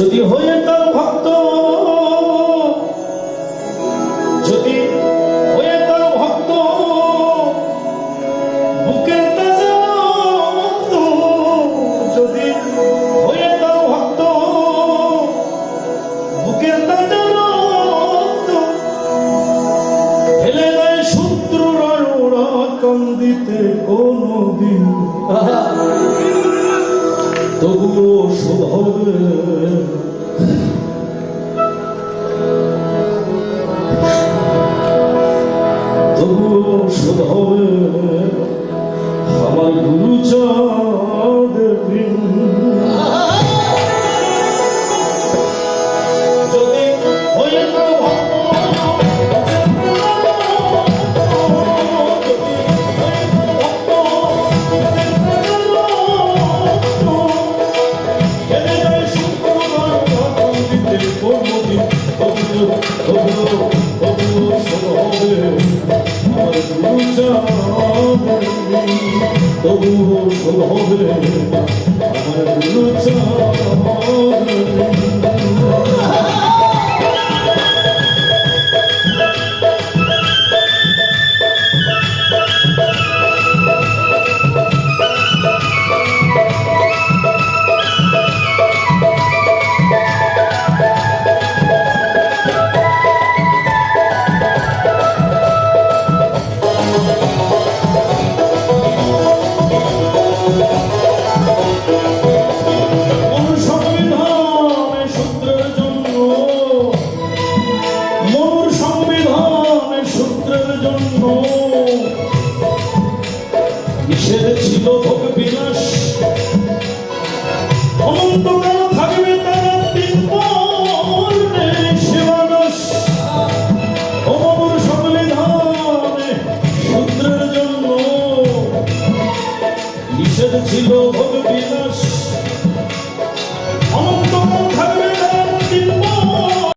যদি হয়ে তার ভক্ত যদি হয়ে তার ভক্ত বুকের যদি হয়ে তার ভক্ত বুকের ফেলে দেয় শত্রুরা ওরা কান্দিতে কোনদিন। তবুও শোভবে তবুও শোভবে আমার গুরু চাঁদ যদি الموتى روح الحب الموتى ছিল ভোগ বিলাস। অনন্তকাল থাকবে তারা বর্ণে সেবাদস অমর সংবিধানে ছিল ভোগ